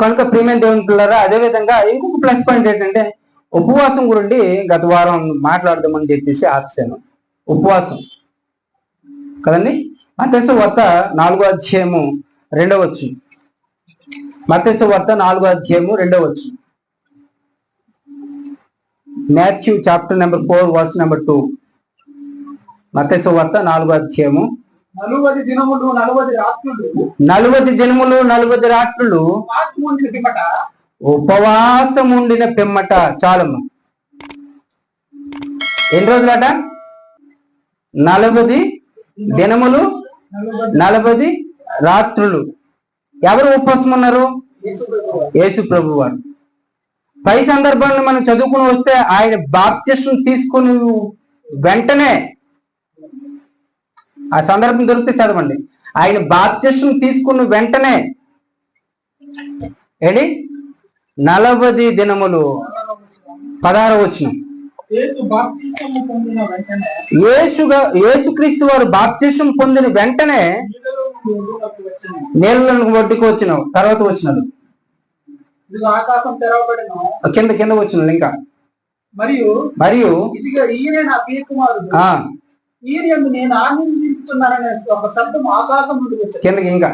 కనుక ప్రియమైన దేవుని పిల్లరా అదే విధంగా ఇంకొక ప్లస్ పాయింట్ ఏంటంటే ఉపవాసం గురించి గత వారం మాట్లాడదామని చెప్పేసి ఆపేశాను. ఉపవాసం. కదండి? మతేసు వార్త నాలుగో అధ్యాయము రెండవ వచ్చు మతేసు వార్త నాలుగో అధ్యాయము రెండవ వచ్చు Matthew chapter number four verse number two. మతేసు వార్త నాలుగో అధ్యాయము నలువది దినములు నలువది రాత్రులు. నలువది దినములు నలువది రాత్రులు. ఉపవాసం ఉండిన పిమ్మట చాలమ్మ ఎన్ని రోజులట? నలభది దినములు నలభది రాత్రులు. ఎవరు ఉపవాసం ఉన్నారు యేసు ప్రభు వారు పై సందర్భాన్ని మనం చదువుకుని వస్తే ఆయన బాప్తిస్వం తీసుకుని వెంటనే ఆ సందర్భం దొరికితే చదవండి. ఆయన బాప్తిస్వం తీసుకున్న వెంటనే ఏడి నలభది దినములు. పదహారు వచ్చిన యేసుగా యేసుక్రీస్తు వారు బాప్తిస్వం పొందిన వెంటనే వచ్చెను. నీళ్ళను ఒడ్డుకు వచ్చిన తర్వాత వచ్చినాడు ఇదిగో ఆకాశం తెరవబడిన కింద కింద వచ్చినాడు ఇంకా. మరియు మరియు ఇదిగో ఈయనే నా ప్రియకుమారుడు. యందు నేను ఆనందించుతున్నాననే ఒక శబ్దం ఆకాశం నుండి వచ్చింది. కిందకి ఇంకా.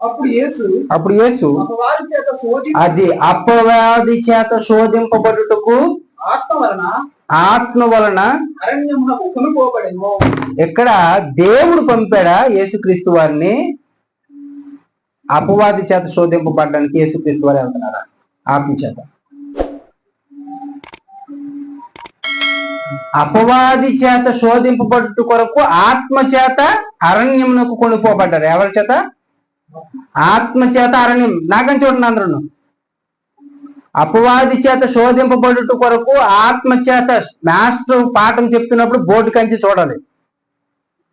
అప్పుడు యేసు అప్పుడు యేసు వారి చేత అది అపవాది చేత శోధింపబడుటకు ఆత్మ వలన ఆత్మ వలన అరణ్యమునకు కొనుకోబడెను ఎక్కడ దేవుడు పంపాడా యేసుక్రీస్తు వారిని? అపవాది చేత శోధింపబడడానికి యేసుక్రీస్తు వారు వెళ్తున్నారా ఆత్మ చేత. అపవాది చేత శోధింపబడుట కొరకు ఆత్మ చేత అరణ్యమునకు కొనుక్కోబడ్డారు ఎవరి చేత? ఆత్మ చేత అరణ్యం. నాకని చూడండి అందరూ అపవాది చేత శోధింపబడుట కొరకు ఆత్మ చేత మాస్టర్ పాఠం చెప్తున్నప్పుడు బోర్డు కంచి చూడాలి.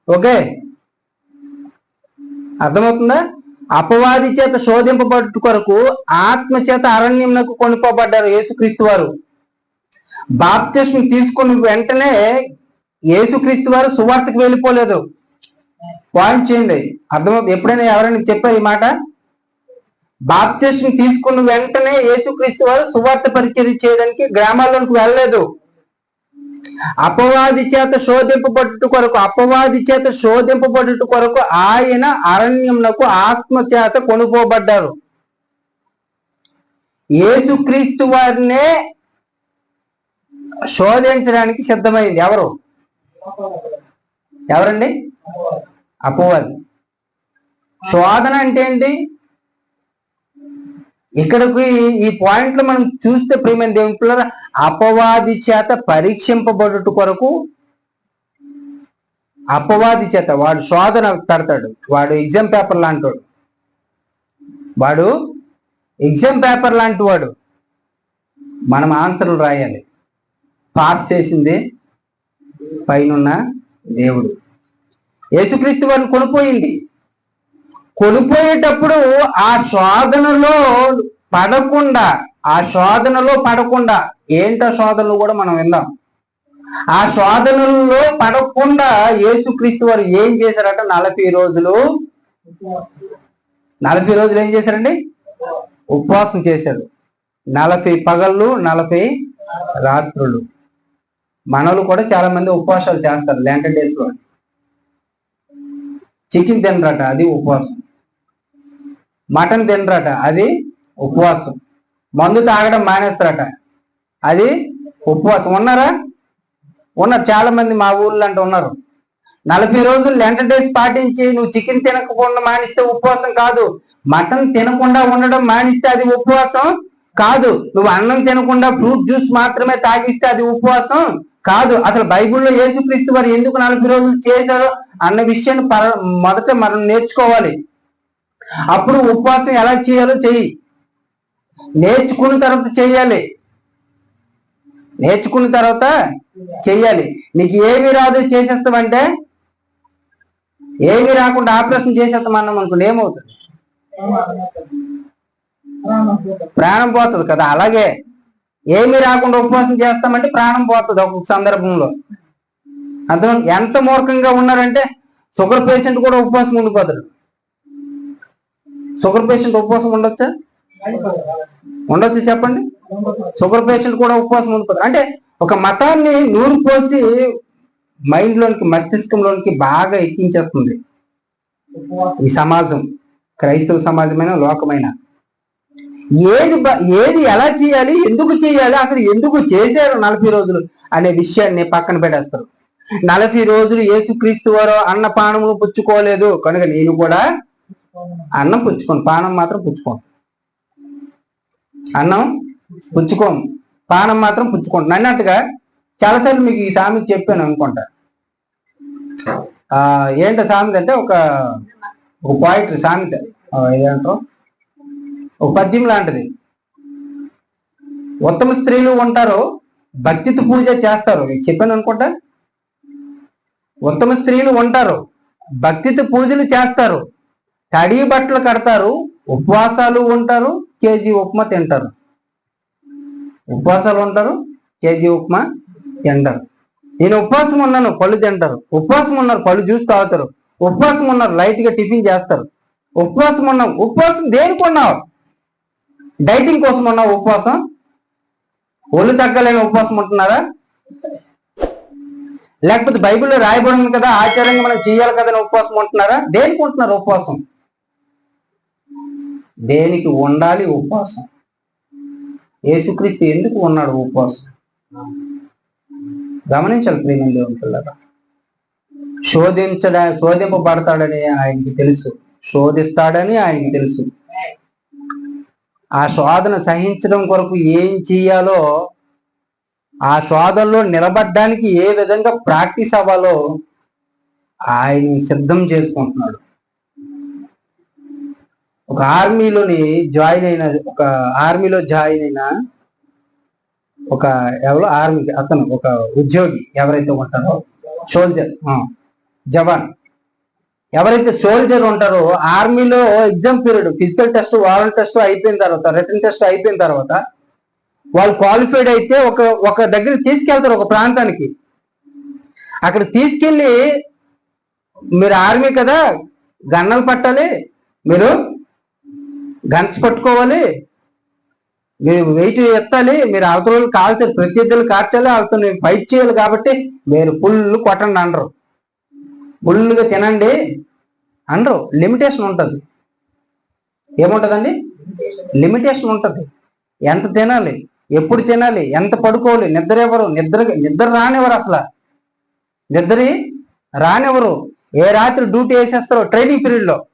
ఓకే? అర్థమవుతుందా? అపవాది చేత శోధింపబడుట కొరకు ఆత్మ చేత అరణ్యంనకు కొనుక్కోబడ్డారు యేసుక్రీస్తు వారు. బాప్తిస్మం తీసుకున్న వెంటనే యేసుక్రీస్తు వారు సువార్తకు వెళ్ళిపోలేదు. పాయింట్ చేయండి. అర్థమవుతుంది ఎప్పుడైనా ఎవరైనా చెప్పారు ఈ మాట? బాప్తిస్మం తీసుకున్న వెంటనే యేసుక్రీస్తు వారు సువార్త పరిచయం చేయడానికి గ్రామాల్లోకి వెళ్ళలేదు. అపవాది చేత శోధింపబడుట కొరకు అపవాది చేత శోధింపబడుట కొరకు ఆయన అరణ్యమునకు ఆత్మ చేత కొనుకోబడ్డారు యేసుక్రీస్తు వారినే శోధించడానికి సిద్ధమైంది. ఎవరు? ఎవరండి? అపవాది శోధన అంటే ఏంటి? ఇక్కడకు ఈ పాయింట్లు మనం చూస్తే ప్రియమైన దేవుని పిల్లల అపవాది చేత పరీక్షింపబడుట కొరకు అపవాది చేత వాడు శోధన పెడతాడు. వాడు ఎగ్జామ్ పేపర్ లాంటివాడు వాడు ఎగ్జామ్ పేపర్ లాంటి వాడు. మనం ఆన్సర్లు రాయాలి. పాస్ చేసింది పైనున్న దేవుడు. యేసుక్రీస్తు వారిని కొనిపోయింది. కొనిపోయేటప్పుడు ఆ శోధనలో పడకుండా ఆ శోధనలో పడకుండా ఏంటో శోధనలు కూడా మనం విందాం ఆ శోధనల్లో పడకుండా యేసుక్రీస్తు వారు ఏం చేశారట నలభై రోజులు నలభై రోజులు ఏం చేశారండి? ఉపవాసం చేశారు. నలభై పగళ్ళు నలభై రాత్రులు. మనలు కూడా చాలా మంది ఉపవాసాలు చేస్తారు లెంట డేస్లో. చికెన్ తినరట అది ఉపవాసం. మటన్ తినరట అది ఉపవాసం. మందు తాగడం మానేస్తారట అది ఉపవాసం. ఉన్నారా? ఉన్నారు చాలా మంది మా ఊర్లో అంటే ఉన్నారు. నలభై రోజులు లెంటర్ డేస్ పాటించి నువ్వు చికెన్ తినకుండా మానిస్తే ఉపవాసం కాదు. మటన్ తినకుండా ఉండడం మానిస్తే అది ఉపవాసం కాదు. నువ్వు అన్నం తినకుండా ఫ్రూట్ జ్యూస్ మాత్రమే తాగిస్తే అది ఉపవాసం. కాదు అసలు బైబిల్లో యేసుక్రీస్తు వారు ఎందుకు నలభై రోజులు చేశారో అన్న విషయాన్ని పర- మొదట మనం నేర్చుకోవాలి. అప్పుడు ఉపవాసం ఎలా చేయాలో చెయ్యి. నేర్చుకున్న తర్వాత చెయ్యాలి. నేర్చుకున్న తర్వాత చెయ్యాలి. నీకు ఏమి రాదు చేసేస్తామంటే ఏమి రాకుండా ఆపరేషన్ చేసేస్తాం అన్నాం అనుకోండి ఏమవుతుంది? ప్రాణం పోతుంది కదా అలాగే. ఏమి రాకుండా ఉపవాసం చేస్తామంటే ప్రాణం పోతుంది ఒక్కొక్క సందర్భంలో. అర్థం ఎంత మూర్ఖంగా ఉన్నారంటే షుగర్ పేషెంట్ కూడా ఉపవాసం ఉండిపోతాడు షుగర్ పేషెంట్ ఉపవాసం ఉండొచ్చా? ఉండొచ్చు చెప్పండి. షుగర్ పేషెంట్ కూడా ఉపవాసం ఉండిపోతారు. అంటే ఒక మతాన్ని నూరు పోసి మైండ్ లోనికి మస్తిష్కంలోనికి బాగా ఎక్కించేస్తుంది. ఈ సమాజం క్రైస్తవ సమాజమైన లోకమైన. ఏది ఏది ఎలా చేయాలి ఎందుకు చేయాలి అసలు ఎందుకు చేశారు నలభై రోజులు అనే విషయాన్ని పక్కన పెట్టేస్తారు. నలభై రోజులు యేసుక్రీస్తు వారు అన్న పానమును పుచ్చుకోలేదు. కనుక నేను కూడా అన్నం పుచ్చుకోను పానం మాత్రం పుచ్చుకోను. అన్నం పుచ్చుకోను పానం మాత్రం పుచ్చుకోండి అన్నట్టుగా చాలాసార్లు మీకు ఈ సామెత చెప్పాను అనుకుంటా. ఆ ఏంటో సామెత అంటే ఒక ఒక పోయిటరీ సామెత. ఏదంటారు? ఒక పద్యం లాంటిది. ఉత్తమ స్త్రీలు ఉంటారు భక్తితో పూజ చేస్తారు. మీకు చెప్పాను అనుకుంటా? ఉత్తమ స్త్రీలు ఉంటారు భక్తితో పూజలు చేస్తారు తడి బట్టలు కడతారు ఉపవాసాలు ఉంటారు కేజీ ఉప్మా తింటారు. ఉపవాసాలు ఉంటారు కేజీ ఉప్మా తింటారు. నేను ఉపవాసం ఉన్నాను పళ్ళు తింటారు. ఉపవాసం ఉన్నారు పళ్ళు జ్యూస్ తాగుతారు. ఉపవాసం ఉన్నారు లైట్గా టిఫిన్ చేస్తారు. ఉపవాసం ఉన్నాం. ఉపవాసం దేనికి ఉన్నావు డైటింగ్ కోసం ఉన్న ఉపవాసం? ఒళ్ళు తగ్గలేని ఉపవాసం ఉంటున్నారా? లేకపోతే బైబిల్లో రాయబడింది కదా ఆచారంగా మనం చేయాలి కదా ఉపవాసం ఉంటున్నారా? దేనికి ఉంటున్నారు ఉపవాసం? దేనికి ఉండాలి ఉపవాసం? యేసుక్రీస్తు ఎందుకు ఉన్నాడు ఉపవాసం? గమనించాలి ప్రేమ దేవుని పిల్లగా శోధించడా శోధింపబడతాడని ఆయనకి తెలుసు. శోధిస్తాడని ఆయనకి తెలుసు. ఆ శోధన సహించడం కొరకు ఏం చేయాలో ఆ శోధనలో నిలబడడానికి ఏ విధంగా ప్రాక్టీస్ అవ్వాలో ఆయన సిద్ధం చేసుకుంటున్నాడు. ఒక ఆర్మీలోని జాయిన్ అయిన ఒక ఆర్మీలో జాయిన్ అయిన ఒక ఎవరో ఆర్మీ అతను ఒక ఉద్యోగి ఎవరైతే ఉంటారో సోల్జర్ జవాన్. ఎవరైతే సోల్జర్ ఉంటారో ఆర్మీలో exam period physical test oral test అయిపోయిన తర్వాత రిటర్న్ టెస్ట్ అయిపోయిన తర్వాత వాళ్ళు క్వాలిఫైడ్ అయితే ఒక ఒక దగ్గర తీసుకెళ్తారు ఒక ప్రాంతానికి. అక్కడ తీసుకెళ్ళి మీరు ఆర్మీ కదా గన్నలు పట్టాలి మీరు గన్స్ పట్టుకోవాలి మీరు వెయిట్ ఎత్తాలి మీరు అవతల వాళ్ళు కాల్చాలి ప్రత్యర్థులు కాల్చాలి వాళ్ళతో ఫైట్ చేయాలి కాబట్టి మీరు ఫుల్ కొట్టండి అనరు ఫుల్గా తినండి అనరు లిమిటేషన్ ఉంటుంది. ఏముంటుందండి? లిమిటేషన్ ఉంటుంది. ఎంత తినాలి? ఎప్పుడు తినాలి? ఎంత పడుకోవాలి? నిద్ర ఎవరు? నిద్ర నిద్ర రానివ్వరు అసలు. నిద్ర రానివ్వరు. ఏ రాత్రి డ్యూటీ వేసేస్తారో ట్రైనింగ్ పీరియడ్లో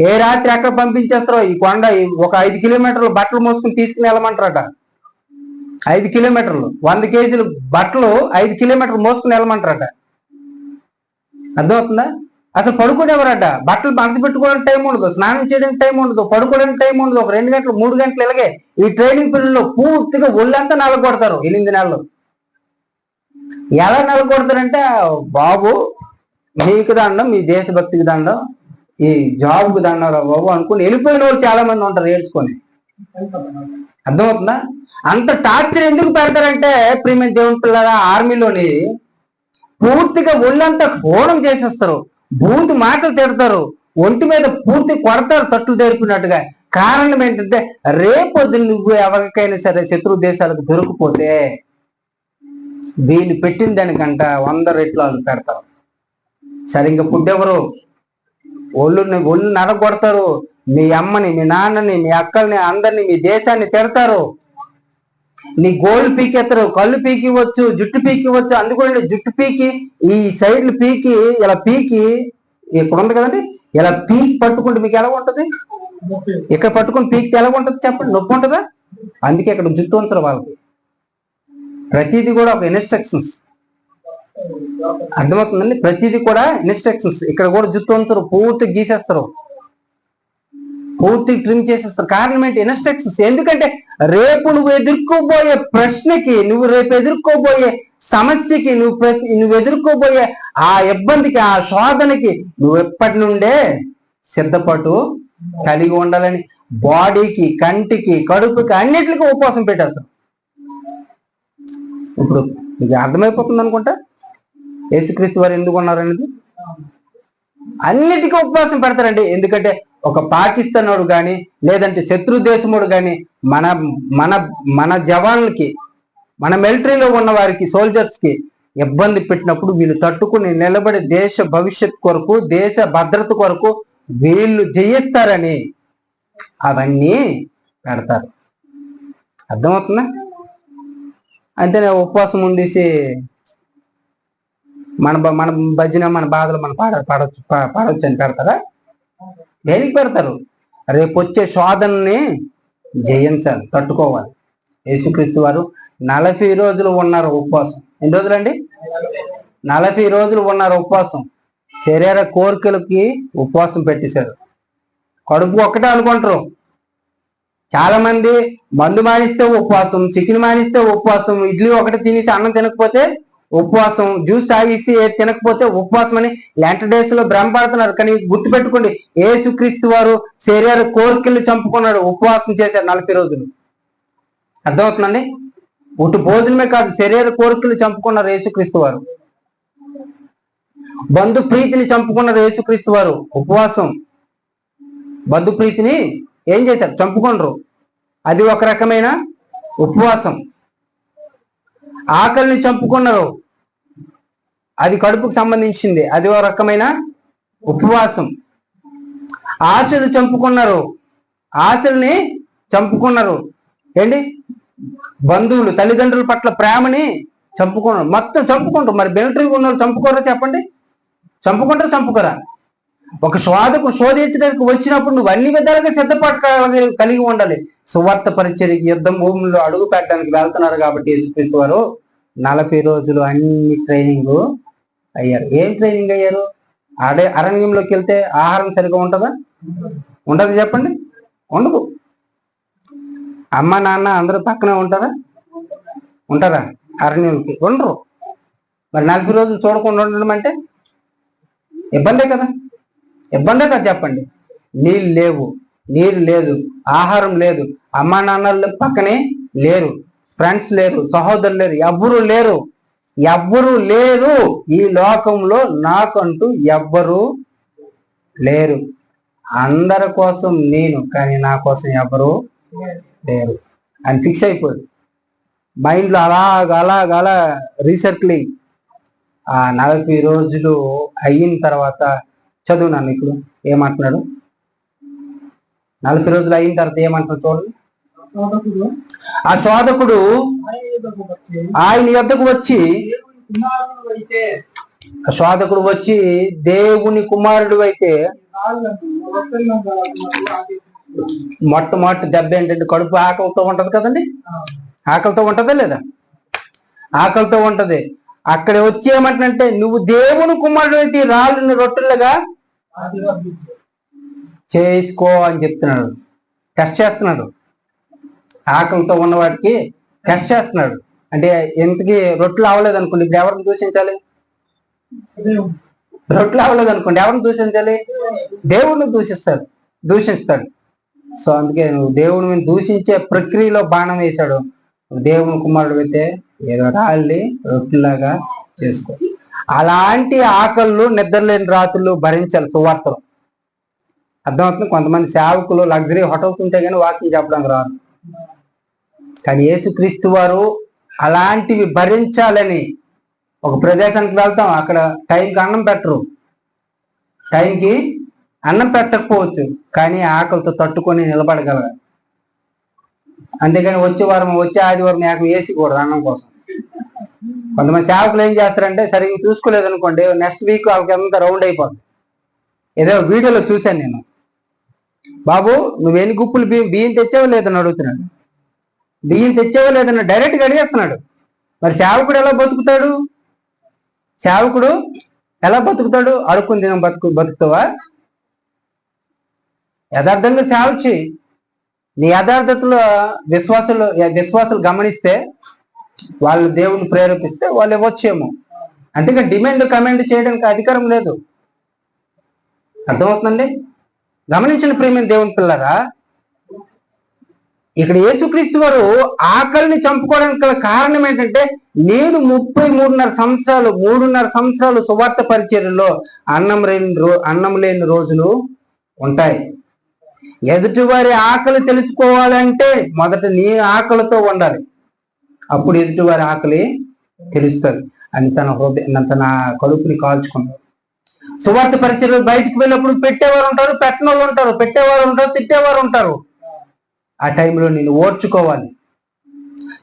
ఏ రాత్రి ఎక్కడ పంపించేస్తారో? ఈ కొండ ఒక ఐదు కిలోమీటర్లు బట్టలు మోసుకుని తీసుకుని వెళ్ళమంటారట. ఐదు కిలోమీటర్లు. వంద కేజీలు బట్టలు ఐదు కిలోమీటర్లు మోసుకుని వెళ్ళమంటారట. అర్థమవుతుందా? అసలు పడుకునేవారట బట్టలు మడత పెట్టుకోవడానికి టైం ఉండదు. స్నానం చేయడానికి టైం ఉండదు. పడుకోవడానికి టైం ఉండదు. ఒక రెండు గంటలు మూడు గంటలు ఇలాగే ఈ ట్రైనింగ్ పీరియడ్లో పూర్తిగా ఒళ్ళంతా నలగొడతారు ఎనిమిది నెలలు. ఎలా నలగొడతారంటే బాబు మీకు దండం మీ దేశభక్తికి దండం ఈ జాబ్కి దండం రా బాబు అనుకుని వెళ్ళిపోయిన వాళ్ళు చాలా మంది ఉంటారు ఏడ్చుకొని. అర్థమవుతుందా? అంత టార్చర్ ఎందుకు పెడతారంటే ప్రియమైన దేవుని పిల్లల ఆర్మీలోని పూర్తిగా ఒళ్ళంతా కోణం చేసేస్తారు. బూంది మాటలు తిడతారు. ఒంటి మీద పూర్తి కొడతారు తట్లు తెరిపినట్టుగా కారణం ఏంటంటే రేపొద్దు నువ్వు ఎవరికైనా సరే శత్రు దేశాలకు దొరికిపోతే వీళ్ళు పెట్టిన దానికంట వంద రెట్లు వాళ్ళు పెడతారు. సరిగ్గా ఫుడ్ ఎవరు? ఒళ్ళు ఒళ్ళు నరగొడతారు మీ అమ్మని మీ నాన్నని మీ అక్కల్ని అందరిని మీ దేశాన్ని తిడతారు. నీ గోల్డ్ పీకెత్తరు కళ్ళు పీకివచ్చు జుట్టు పీకివచ్చు అందుకని జుట్టు పీకి ఈ సైడ్లు పీకి ఇలా పీకి ఇప్పుడు ఉంది కదండి ఇలా పీకి పట్టుకుంటే మీకు ఎలా ఉంటుంది? ఇక్కడ పట్టుకుని పీకి ఎలా ఉంటుంది చెప్పండి నొప్పి ఉంటుందా? అందుకే ఇక్కడ జుట్టు ఉంటారు వాళ్ళకి. ప్రతిదీ కూడా ఒక ఇన్స్ట్రక్షన్స్ అర్థమవుతుందండి? ప్రతిదీ కూడా ఇన్స్ట్రక్షన్స్ ఇక్కడ కూడా జుట్టు ఉంచరు పూర్తి గీసేస్తారు. పూర్తి ట్రిమ్ చేసేస్తారు కారణం ఏంటి? ఇన్స్ట్రక్షన్స్ ఎందుకంటే రేపు నువ్వు ఎదుర్కోబోయే ప్రశ్నకి నువ్వు రేపు ఎదుర్కోబోయే సమస్యకి నువ్వు ప్రతి నువ్వు ఎదుర్కోబోయే ఆ ఇబ్బందికి ఆ శోధనకి నువ్వు ఎప్పటి నుండే సిద్ధపాటు కలిగి ఉండాలని బాడీకి కంటికి కడుపుకి అన్నిటికీ ఉపవాసం పెట్టేస్తాం. ఇప్పుడు మీకు అర్థమైపోతుంది అనుకుంటా? యేసుక్రీస్తు వారు ఎందుకు ఉన్నారనేది? అన్నిటికీ ఉపవాసం పెడతారండి. ఎందుకంటే ఒక పాకిస్తాన్ వాడు కానీ లేదంటే శత్రు దేశముడు కానీ మన మన మన జవాన్లకి మన మిలిటరీలో ఉన్న వారికి సోల్జర్స్కి ఇబ్బంది పెట్టినప్పుడు వీళ్ళు తట్టుకుని నిలబడి దేశ భవిష్యత్ కొరకు దేశ భద్రత కొరకు వీళ్ళు జయిస్తారని అవన్నీ పెడతారు. అర్థమవుతుందా? అంతేనే ఉపవాసం ఉండేసి మన మన భజన మన బాధలు మన పాడ పాడవచ్చు పాడవచ్చు అని పెడతారా? దేనికి పెడతారు? రేపు వచ్చే శోధనని జయించాలి తట్టుకోవాలి. యేసుక్రీస్తు వారు నలభై రోజులు ఉన్నారు ఉపవాసం. ఎన్ని రోజులండి? నలభై రోజులు ఉన్నారు ఉపవాసం. శరీర కోరికలకి ఉపవాసం పెట్టేశారు. కడుపు ఒక్కటే అనుకుంటారు. చాలా మంది మందు మానిస్తే ఉపవాసం చికెన్ మానిస్తే ఉపవాసం ఇడ్లీ ఒకటి తినేసి అన్నం తినకపోతే ఉపవాసం జ్యూస్ తాగేసి తినకపోతే ఉపవాసం అని లాంటి డేస్లో భ్రమపడుతున్నారు కానీ గుర్తు పెట్టుకోండి ఏసుక్రీస్తు వారు శరీర కోరికలు చంపుకున్నాడు ఉపవాసం చేశారు నలభై రోజులు. అర్థమవుతుందండి? ఉటు భోజనమే కాదు శరీర కోరికలు చంపుకున్నారు యేసుక్రీస్తు వారు. బంధు ప్రీతిని చంపుకున్నారు యేసుక్రీస్తు వారు ఉపవాసం. బంధు ప్రీతిని ఏం చేశారు? చంపుకున్నారు అది ఒక రకమైన ఉపవాసం. ఆకలిని చంపుకున్నారు. అది కడుపుకు సంబంధించింది. అది ఒక రకమైన ఉపవాసం. ఆశలు చంపుకున్నారు. ఆశల్ని చంపుకున్నారు. ఏంటి? బంధువులు తల్లిదండ్రుల పట్ల ప్రేమని చంపుకున్నారు. మొత్తం చంపుకుంటారు. మరి మిలిటరీ ఉన్న వాళ్ళు చంపుకోరా చెప్పండి? చంపుకుంటారు చంపుకోరా? ఒక శోధకు శోధించడానికి వచ్చినప్పుడు నువ్వు అన్ని విధాలుగా సిద్ధపాటు కలిగి- ఉండాలి. సువార్త పరిచయకి యుద్ధం భూమిలో అడుగు పెట్టడానికి వెళ్తున్నారు కాబట్టి యేసుక్రీస్తు వారు నలభై రోజులు అన్ని ట్రైనింగ్ అయ్యారు. ఏం ట్రైనింగ్ అయ్యారు? అడే అరణ్యంలోకి వెళ్తే ఆహారం సరిగా ఉంటుందా? ఉండదు చెప్పండి. ఉండదు. అమ్మ నాన్న అందరూ పక్కనే ఉంటారా? ఉంటారా? అరణ్యంకి ఉండరు. మరి నలభై రోజులు చూడకుండా ఉండడం అంటే ఇబ్బందే కదా. ఇబ్బందే చెప్పండి. నీళ్ళు లేవు నీరు లేదు ఆహారం లేదు అమ్మా నాన్నలు పక్కనే లేరు ఫ్రెండ్స్ లేరు సహోదరులు లేరు ఎవ్వరూ లేరు. ఎవ్వరూ లేరు ఈ లోకంలో నాకంటూ ఎవ్వరూ లేరు. అందరి కోసం నేను కానీ నా కోసం ఎవరు లేరు. అని ఫిక్స్ అయిపోయాడు మైండ్లో అలాగ అలాగ అలా రీసెంట్లీ ఆ నలభై రోజులు అయిన తర్వాత చదువు నన్ను ఇప్పుడు ఏమంటున్నాడు నలభై రోజులు అయిన తర్వాత ఏమంటున్నాడు చూడండి ఆ శోధకుడు ఆయన యొద్దకు వచ్చి ఆ శోధకుడు వచ్చి దేవుని కుమారుడు అయితే రాళ్ళను మొట్టమొదటి దెబ్బ ఏంటంటే కడుపు ఆకలితో ఉంటది కదండి? ఆకలితో ఉంటదా లేదా? ఆకలితో ఉంటది. అక్కడ వచ్చి ఏమంటే నువ్వు దేవుని కుమారుడు అయితే రాళ్ళని రొట్టెలుగా చేసుకో అని చెప్తున్నాడు. టెస్ట్ చేస్తున్నాడు. ఆకలితో ఉన్నవాడికి టెస్ట్ చేస్తున్నాడు. అంటే ఎంతకి రొట్టెలు అవ్వలేదు అనుకోండి ఇప్పుడు ఎవరిని దూషించాలి? రొట్టెలు అవ్వలేదు అనుకోండి ఎవరిని దూషించాలి? దేవుడిని దూషిస్తాడు దూషిస్తాడు. సో అందుకే నువ్వు దేవుని దూషించే ప్రక్రియలో బాణం వేశాడు. దేవుని కుమారుడు అయితే ఏదో రాళ్ళి రొట్టెలాగా చేసుకో. అలాంటి ఆకళ్ళు నిద్రలేని రాత్రులు భరించాలి సువార్తలు. అర్థమవుతుంది? కొంతమంది సేవకులు లగ్జరీ హోటల్స్ ఉంటే కానీ వాకింగ్ చెప్పడానికి రాదు కానీ యేసుక్రీస్తు వారు అలాంటివి భరించాలని ఒక ప్రదేశానికి వెళ్తాం. అక్కడ టైంకి అన్నం పెట్టరు. టైంకి అన్నం పెట్టకపోవచ్చు కానీ ఆకలితో తట్టుకొని నిలబడగలరు అంతేకాని వచ్చే వారం వచ్చే ఆదివారం మేక కూడా అన్నం కోసం. కొంతమంది సేవకులు ఏం చేస్తారంటే సరిగ్గా చూసుకోలేదు అనుకోండి నెక్స్ట్ వీక్ వాళ్ళకి రౌండ్ అయిపోతుంది ఏదో వీడియోలో చూశాను నేను. బాబు నువ్వు ఎన్ని గుప్పులు బియ్యం బియ్యం తెచ్చావో లేదని అడుగుతున్నాడు. బియ్యం తెచ్చావో లేదని డైరెక్ట్గా అడిగేస్తున్నాడు. మరి సేవకుడు ఎలా బతుకుతాడు? సేవకుడు ఎలా బతుకుతాడు? అడుక్కుని దినం బతుకు బతుకుతావా? యథార్థంగా సేవ చేయి. నీ యథార్థతలో విశ్వాసులు విశ్వాసులు గమనిస్తే వాళ్ళు దేవుని ప్రేరేపిస్తే వాళ్ళు ఇవ్వచ్చేమో. అంతేగా డిమాండ్ కమెంట్ చేయడానికి అధికారం లేదు. అర్థమవుతుందండి? గమనించిన ప్రేమ దేవుని పిల్లరా ఇక్కడ యేసుక్రీస్తు వారు ఆకలిని చంపుకోవడానికి గల కారణం ఏంటంటే నేను ముప్పై మూడున్నర సంవత్సరాలు మూడున్నర సంవత్సరాలు సువార్త పరిచర్యలో అన్నం లేని అన్నం లేని రోజులు ఉంటాయి. ఎదుటివారి ఆకలి తెలుసుకోవాలంటే మొదట నీ ఆకలితో ఉండాలి. అప్పుడు ఎదుటివారి ఆకలి తెలుస్తుంది. అని తన హృదయ తన కడుపుని కాల్చుకున్నాడు. సువార్త పరిచయం బయటకు వెళ్ళినప్పుడు పెట్టేవారు ఉంటారు పెట్టని వాళ్ళు ఉంటారు పెట్టేవారు ఉంటారు తిట్టేవారు ఉంటారు. ఆ టైంలో నేను ఓర్చుకోవాలి.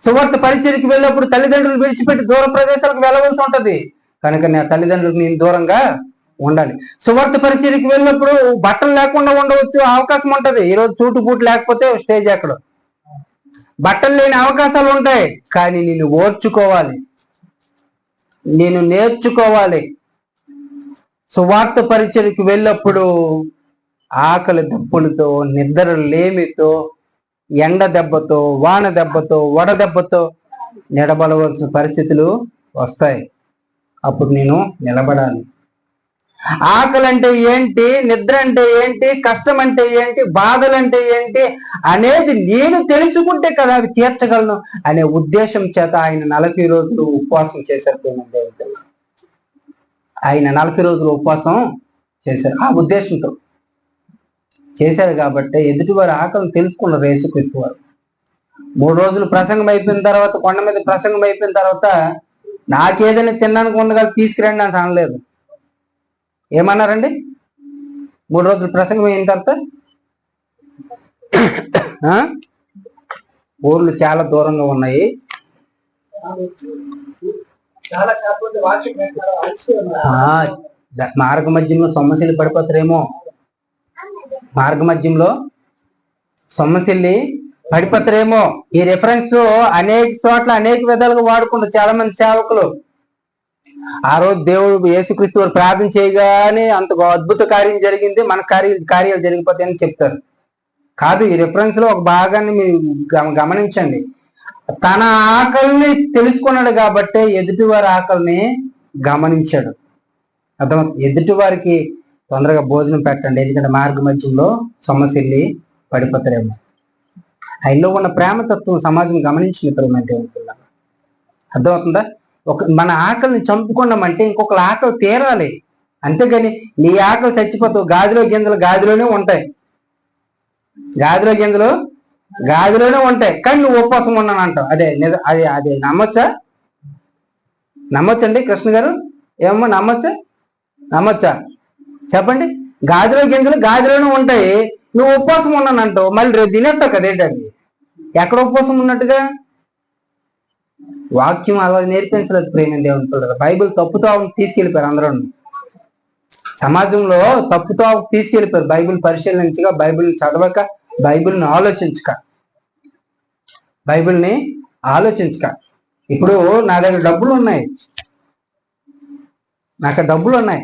సువార్త పరిచయకి వెళ్ళినప్పుడు తల్లిదండ్రులు విడిచిపెట్టి దూర ప్రదేశాలకు వెళ్ళవలసి ఉంటుంది. కనుక నా తల్లిదండ్రులకు నేను దూరంగా ఉండాలి. సువార్త పరిచయకి వెళ్ళినప్పుడు బట్టలు లేకుండా ఉండవచ్చు అవకాశం ఉంటుంది. ఈరోజు చూటు బూటు లేకపోతే స్టేజ్ ఎక్కడ. బట్టలు లేని అవకాశాలు ఉంటాయి కానీ నేను ఓర్చుకోవాలి. నేను నేర్చుకోవాలి. సువార్త పరిచయకు వెళ్ళినప్పుడు ఆకలి దప్పులతో నిద్ర లేమితో ఎండ దెబ్బతో వాన దెబ్బతో వడ దెబ్బతో నిలబడవలసిన పరిస్థితులు వస్తాయి. అప్పుడు నేను నిలబడాలి. ఆకలి అంటే ఏంటి నిద్ర అంటే ఏంటి కష్టం అంటే ఏంటి బాధలు అంటే ఏంటి అనేది నేను తెలుసుకుంటే కదా అవి తీర్చగలను అనే ఉద్దేశం చేత ఆయన నలభై రోజులు ఉపవాసం చేశారు ఆయన నలభై రోజులు ఉపవాసం చేశారు. ఆ ఉద్దేశంతో చేశారు కాబట్టి ఎదుటివారు ఆకలి తెలుసుకున్నారు యేసుక్రీస్తు వారు. మూడు రోజులు ప్రసంగం అయిపోయిన తర్వాత కొండ మీద ప్రసంగం అయిపోయిన తర్వాత నాకేదైనా తినడానికి ఉండగా తీసుకురండి నాకు అనలేదు. ఏమన్నారండి? మూడు రోజులు ప్రసంగం అయిన తర్వాత? ఆ? ఊర్లు చాలా దూరంగా ఉన్నాయి. మార్గ మధ్యంలో సమస్యలు పడిపోతారేమో. మార్గ మధ్యంలో సమస్యల్ని పడిపోతారేమో. ఈ రిఫరెన్స్ అనేక చోట్ల అనేక విధాలుగా వాడుకుంటారు చాలా మంది సేవకులు. ఆ రోజు దేవుడు యేసుక్రీస్తు వారు ప్రార్థన చేయగానే అంత అద్భుత కార్యం జరిగింది. మన కార్య కార్యాలు జరిగిపోతాయని చెప్తారు. కాదు ఈ రిఫరెన్స్లో ఒక భాగాన్ని మీరు గమనించండి. తన ఆకలిని తెలుసుకున్నాడు కాబట్టి ఎదుటివారి ఆకలిని గమనించాడు. అర్థం ఎదుటి వారికి తొందరగా భోజనం పెట్టండి. ఎందుకంటే మార్గ మధ్యంలో సమస్యల్ని పడిపోతారేమో. ఆయనలో ఉన్న ప్రేమతత్వం సమాజం గమనించిన ప్రేమ అర్థమవుతుందా? ఒక మన ఆకలిని చంపుకున్నామంటే ఇంకొకరి ఆకలి తీరాలి. అంతేగాని నీ ఆకలి చచ్చిపోతావు గాజులో గింజలు గాజులోనే ఉంటాయి. గాజులో గింజలు గాజులోనే ఉంటాయి. కానీ నువ్వు ఉపవాసం ఉన్నాను అంటావు. అదే నిజ అదే అదే నమ్మొచ్చా? నమ్మొచ్చండి కృష్ణ గారు? ఏమో నమ్మొచ్చా? నమ్మొచ్చా? చెప్పండి. గాజులో గింజలు గాజులోనే ఉంటాయి. నువ్వు ఉపవాసం ఉన్నాను అంటావు. మళ్ళీ రేపు తినేస్తావు కదా ఏంటండి? ఎక్కడ ఉపవాసం ఉన్నట్టుగా? వాక్యం అలా నేర్పించలేదు ప్రేమ దేవుని పిల్లలు. బైబిల్ తప్పుతో తీసుకెళ్ళిపోయారు అందరూ సమాజంలో తప్పుతో తీసుకెళ్ళిపోయారు. బైబిల్ పరిశీలించగా బైబిల్ చదవక బైబిల్ని ఆలోచించక. బైబిల్ని ఆలోచించక. ఇప్పుడు నా దగ్గర డబ్బులు ఉన్నాయి. నాకు డబ్బులు ఉన్నాయి.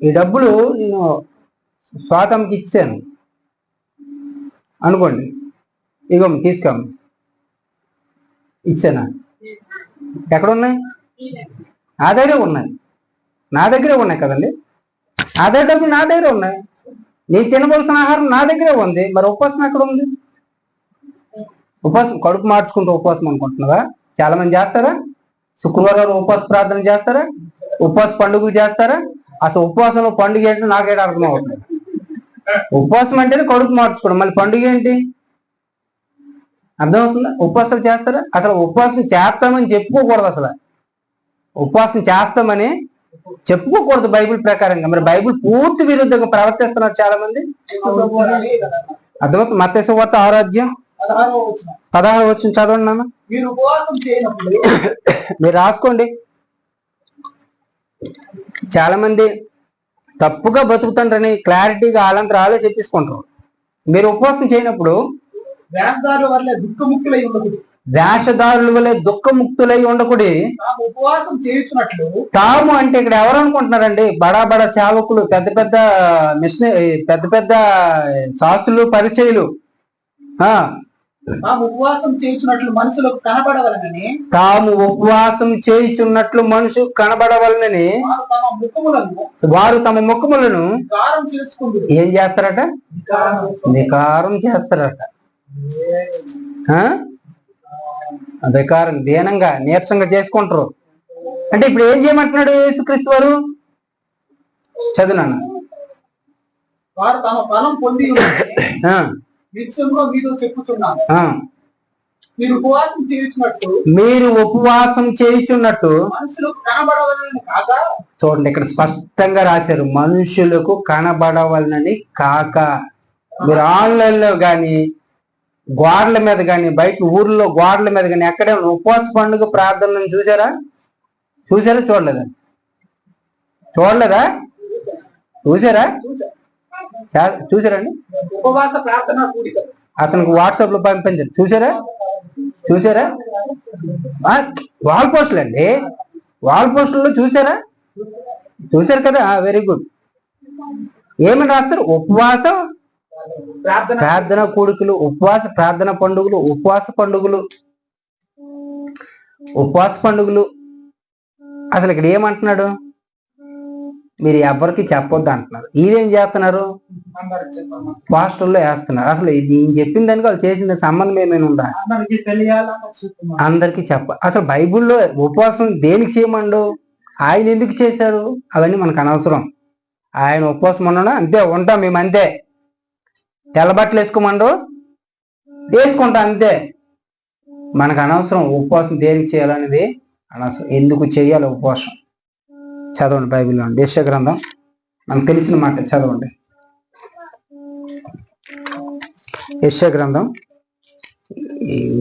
ఈ డబ్బులు నేను స్వాతంకి ఇచ్చాను. అనుకోండి. ఇగో తీసుకోమ్మ ఇచ్చానా? ఎక్కడ ఉన్నాయి నా దగ్గరే ఉన్నాయి. నా దగ్గరే ఉన్నాయి కదండి? ఆధార్ డబ్బులు నా దగ్గరే ఉన్నాయి. నేను తినవలసిన ఆహారం నా దగ్గరే ఉంది. మరి ఉపవాసం ఎక్కడ ఉంది? ఉపవాసం కడుపు మార్చుకుంటూ ఉపవాసం అనుకుంటున్నావా? చాలా మంది చేస్తారా? శుక్రవారం ఉపవాస ప్రార్థన చేస్తారా? ఉపవాస పండుగలు చేస్తారా? అసలు ఉపవాసంలో పండుగ ఏంటో నాకేట అర్థం అవుతుంది ఉపవాసం అంటేనే కడుపు మార్చుకోవడం. మళ్ళీ పండుగ ఏంటి? అర్థమవుతుందా? ఉపవాసాలు చేస్తారా? అసలు ఉపవాసం చేస్తామని చెప్పుకోకూడదు అసలు. ఉపవాసం చేస్తామని చెప్పుకోకూడదు బైబిల్ ప్రకారంగా. మరి బైబిల్ పూర్తి విరుద్ధంగా ప్రవర్తిస్తున్నారు చాలా మంది అర్థమవుతుంది? మత్స్య వార్త ఆరోగ్యం పదహారు వచ్చిన చదవండి నాన్న. మీరు మీరు రాసుకోండి. చాలా మంది తప్పుగా బ్రతుకుతుంటారని క్లారిటీగా వాళ్ళంతా ఆలో చెప్పేసుకుంటారు మీరు ఉపవాసం చేయనప్పుడు వేదాల వల్ల దుఃఖముక్తులై ఉండదు వేషధారుల వలె దుఃఖముక్తులై ఉండకూడి తాము ఉపవాసం చేయుచున్నట్లు తాము అంటే ఇక్కడ ఎవరు అనుకుంటున్నారండి? బడా బడా సేవకులు పెద్ద పెద్ద మిషన్ పెద్ద పెద్ద శాస్త్రులు పరిచయులు. తాము ఉపవాసం చేయుచున్నట్లు మనుషులకు కనబడవలనని తాము ఉపవాసం చేయుచున్నట్లు మనుషు కనబడవలనని వారు తమ ముఖములను వారు తమ ముఖములను కారం ఏం చేస్తారట? వికారం చేస్తారట. వికారం దీనంగా నీరసంగా చేసుకుంటారు. అంటే ఇప్పుడు ఏం చేయమంటున్నాడు యేసుక్రీస్తు వారు? చదువునాను వారు తమ ఫలం పొంది నిత్యంలో మీరు ఉపవాసం చేయించినట్టు మీరు ఉపవాసం చేయుచున్నట్టు మనుషులకు కనబడవలని కాక చూడండి ఇక్కడ స్పష్టంగా రాశారు. మనుషులకు కనబడవలనని కాక. మీరు ఆన్లైన్లో గాని గోడల మీద గాని బయట ఊర్లో గోడల మీద గాని ఎక్కడే ఉపవాస పండుగ ప్రార్థనలను చూసారా? చూసారా? చూడలేదా? చూడలేదా? చూసారా? చూసారండి? ఉపవాస ప్రార్థన అతనికి వాట్సాప్లో పంపించారు. చూసారా? చూసారా? వాల్ పోస్టులు అండి. వాల్ పోస్టుల్లో చూసారా? చూసారు కదా? Very good. ఏమని రాస్తారు? ఉపవాసం ప్రార్థన కూడికలు ఉపవాస ప్రార్థన పండుగలు ఉపవాస పండుగలు. ఉపవాస పండుగలు. అసలు ఇక్కడ ఏమంటున్నాడు? మీరు ఎవరికి చెప్పొద్దు అంటున్నారు. వీళ్ళేం చేస్తున్నారు. పోస్టర్లో వేస్తున్నారు. అసలు ఇది నేను చెప్పిన దానికి వాళ్ళు చేసిన సంబంధం ఏమైనా ఉందా? అందరికీ చెప్ప అసలు బైబిల్లో ఉపవాసం దేనికి చేయమండు? ఆయన ఎందుకు చేశారు? అవన్నీ మనకు అనవసరం. ఆయన ఉపవాసం ఉన్నాడు? అంతే ఉంటాం మేము అంతే తెల్ల బట్టలు వేసుకోమండు? వేసుకుంటాం అంతే. మనకు అనవసరం ఉపవాసం దేనికి చేయాలనేది అనవసరం. ఎందుకు చేయాలి ఉపవాసం. చదవండి బైబిల్లో దేశ గ్రంథం. మనకు తెలిసిన మాట చదవండి. యశ గ్రంథం.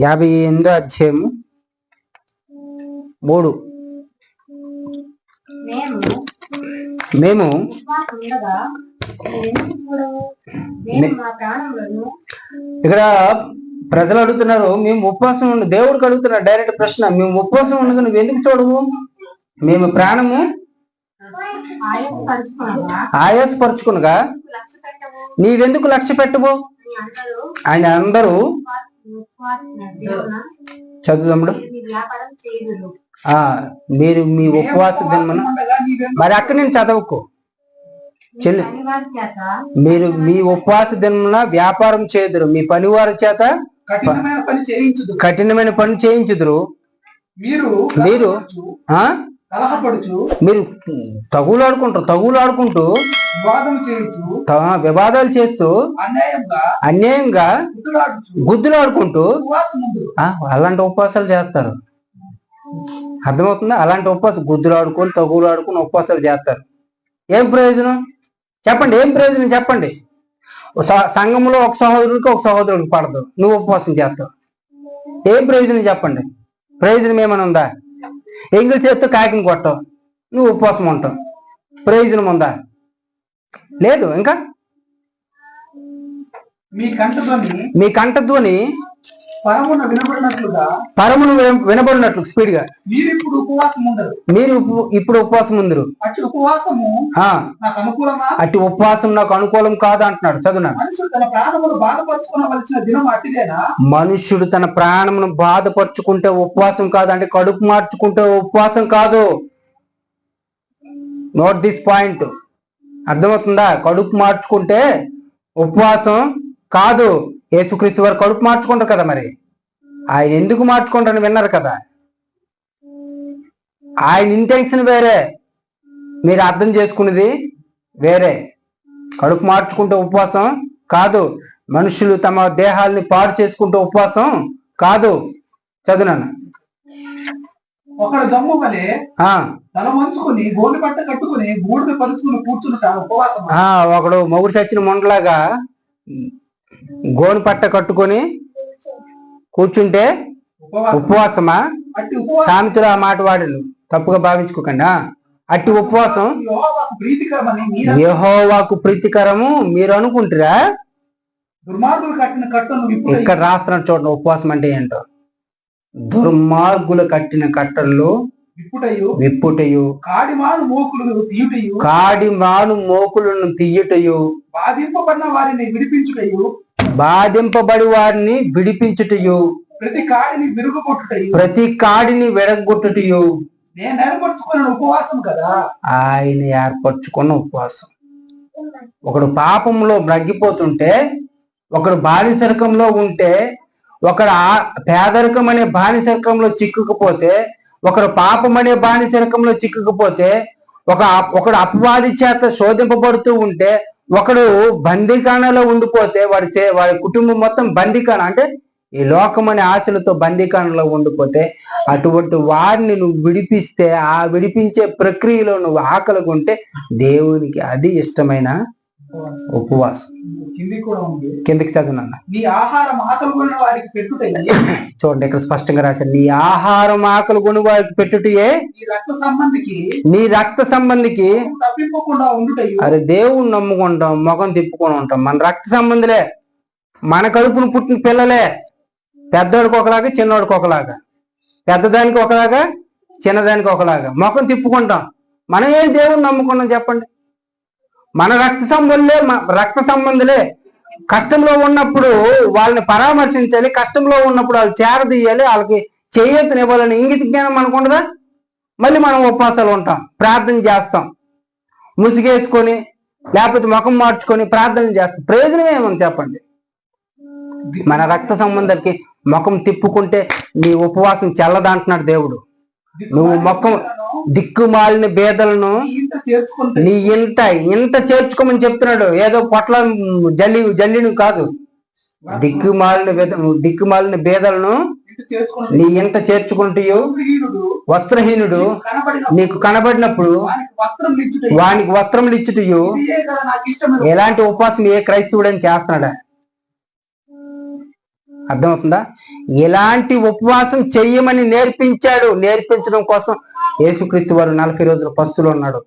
యాభై ఎనిమిదో అధ్యాయము మూడు. మేము ఇక్కడ ప్రజలు అడుగుతున్నారు మేము ఉపవాసం ఉండి దేవుడికి అడుగుతున్నారు డైరెక్ట్ ప్రశ్న మేము ఉపవాసం ఉండగా నువ్వు ఎందుకు చూడవు? మేము ప్రాణము ఆయాసపరుచుకొనగా నీవెందుకు లక్ష్య పెట్టవు? ఆయన అందరూ చదువుదమ్ముడు మీరు మీ వ్యాపారం చేయదురు ఆ మీరు మీ ఉపవాస నీవెందుకు మరి అక్కడ నేను చదవకు. చెల్లి. మీరు మీ ఉపవాస దినమున వ్యాపారం చేదురు మీ పనివారి చేత కఠినమైన పని చేయించదు కఠినమైన పని చేయించుదురు. మీరు మీరు? మీరు తగులాడుకుంటారు తగులాడుకుంటూ వివాదం చేయించు త- వివాదాలు చేస్తూ అన్యాయంగా అన్యాయంగా గుద్దులాడుచు గుద్దులాడుకుంటూ ఉపవాసం ఉండు ఆ, అలాంటి ఉపవాసాలు చేస్తారు. అర్థమవుతుందా? అలాంటి ఉపవాసం గుద్దులాడుకొని తగులాడుకొని ఉపవాసాలు చేస్తారు. ఏం ప్రయోజనం? చెప్పండి ఏం ప్రయోజనం చెప్పండి? సంఘంలో ఒక సహోదరుడికి ఒక సహోదరుడికి పడదు. నువ్వు ఉపవాసం చేస్తావు. ఏం ప్రయోజనం చెప్పండి? ప్రయోజనం ఏమైనా ఉందా? ఎంగిల్ చేస్తూ కాకిని కొట్టవు. నువ్వు ఉపవాసం ఉంటావు. ప్రయోజనం ఉందా? లేదు ఇంకా? మీ కంటతోని మీ కంఠధ్వని పరమున వినబడినట్లుగా పరమును విన- వినబడినట్లు స్పీడ్గా మీరు ఇప్పుడు ఉపవాసం ఉండరు. మీరు ఇప్పుడు ఉపవాసం ఉందరు. అటు ఉపవాసము నాకు అనుకూలమా? అట్టి ఉపవాసం నాకు అనుకూలం కాదు అంటున్నాడు. చదువున్నాడు మనుషులు తన ప్రాణమును బాధపరచుకోవలసిన దినం మనుష్యుడు తన ప్రాణమును బాధపరుచుకుంటే ఉపవాసం కాదు అంటే కడుపు మార్చుకుంటే ఉపవాసం కాదు. నోట్ దిస్ పాయింట్ అర్థమవుతుందా? కడుపు మార్చుకుంటే ఉపవాసం కాదు. యేసుక్రీస్తు వారు కడుపు మార్చుకుంటారు కదా మరి. ఆయన ఎందుకు మార్చుకుంటారని విన్నారు కదా. ఆయన ఇంటెన్షన్ వేరే. మీరు అర్థం చేసుకున్నది వేరే. కడుపు మార్చుకుంటే ఉపవాసం కాదు. మనుషులు తమ దేహాల్ని పాడు చేసుకుంటే ఉపవాసం కాదు. చదువునాను ఒకడు వలె ఆ. తల గోలు పట్ట కట్టుకుని పరుచుకుని కూర్చుంట ఉపవాసం. ఒకడు మొగుడు చచ్చిన మొండలాగా గోను పట్ట కట్టుకొని కూర్చుంటే ఉపవాసం. ఉపవాసమా సామెతలు ఆ మాట వాడలు తప్పుగా భావించుకోకండి. అట్టి ఉపవాసం యెహోవాకు ప్రీతికరము మీరు అనుకుంటారా? ఇక్కడ రాస్తున్నాడు చూడండి ఉపవాసం అంటే ఏంటో? దుర్మార్గులు కట్టిన ఇప్పుడయ్యు విప్పుటయు కాడిమాను మోకులు తీయుటయు కాడి మాను మోకులను తీయుటయు. బాధింపబడిన వారిని విడిపించుటయు బాధింపబడి వారిని విడిపించుటయు. ప్రతి కాడిని విరుగుకొట్టుటయు ప్రతి కాడిని వెడగొట్టుటయు నేను ఏర్పరచుకున్న ఉపవాసం కదా. ఆయన ఏర్పరచుకున్న ఉపవాసం. ఒకడు పాపంలో మ్రగ్గిపోతుంటే ఒకడు బానిసరకంలో ఉంటే ఒకడు పేదరికం అనే బానిసరకంలో చిక్కుకుపోతే ఒకడు పాపం అనే బానిసరకంలో చిక్కుకుపోతే ఒక ఒకడు అపవాది చేత శోధింపబడుతూ ఉంటే ఒకడు బందీకాణలో ఉండిపోతే వాడి చే వాడి కుటుంబం మొత్తం బందీకాణ అంటే ఈ లోకం అనే ఆశలతో బందీకాణలో ఉండిపోతే అటువంటి వారిని నువ్వు విడిపిస్తే ఆ విడిపించే ప్రక్రియలో నువ్వు ఆకలిగా ఉంటే దేవునికి అది ఇష్టమైన? ఉపవాసం. కిందకి చదువునన్న నీ ఆహారం ఆకలి కొన్న వారికి చూడండి ఇక్కడ స్పష్టంగా రాశారు. నీ ఆహారం ఆకలి కొని వారికి పెట్టుటయే ఈ రక్త సంబంధికి నీ రక్త సంబంధికి తప్పిపోకుండా అరే దేవుణ్ణి నమ్ముకుంటాం ముఖం తిప్పుకొని ఉంటాం. మన రక్త సంబంధులే. మన కడుపును పుట్టిన పిల్లలే. పెద్దోడికి ఒకలాగా చిన్నోడికి ఒకలాగా. పెద్దదానికి ఒకలాగా చిన్నదానికి ఒకలాగా. ముఖం తిప్పుకుంటాం. మనం ఏ దేవుణ్ణి నమ్ముకున్నాం చెప్పండి? మన రక్త సంబంధులే రక్త సంబంధులే. కష్టంలో ఉన్నప్పుడు వాళ్ళని పరామర్శించాలి కష్టంలో ఉన్నప్పుడు వాళ్ళు చేరదీయాలి వాళ్ళకి చేయతనివ్వాలని ఇంగిత జ్ఞానం మనకు ఉండదా? మళ్ళీ మనం ఉపవాసాలు ఉంటాం ప్రార్థన చేస్తాం. ముసుగేసుకొని లేకపోతే ముఖం మార్చుకొని ప్రార్థన చేస్తాం. ప్రయోజనం ఏమని చెప్పండి? మన రక్త సంబంధానికి ముఖం తిప్పుకుంటే నీ ఉపవాసం చల్లదంటున్నాడు దేవుడు. నువ్వు ముఖం దిక్కుమాలిన బేదలను నీ ఇంత ఇంత చేర్చుకోమని చెప్తున్నాడు. ఏదో పొట్ల జల్లి జల్లిని కాదు. దిక్కుమాలిన దిక్కుమాలిన బేదలను నీ ఇంత చేర్చుకుంటూ హీనుడు వస్త్రహీనుడు నీకు కనబడినప్పుడు వానికి వస్త్రములు ఇచ్చుటయు. ఇష్టమైన ఎలాంటి ఉపవాసం ఏ క్రైస్తవుడని చేస్తున్నాడా? అర్థమవుతుందా? ఎలాంటి ఉపవాసం చెయ్యమని నేర్పించాడు? నేర్పించడం కోసం యేసుక్రీస్తు వారు నలభై రోజుల పస్తులు ఉన్నాడు.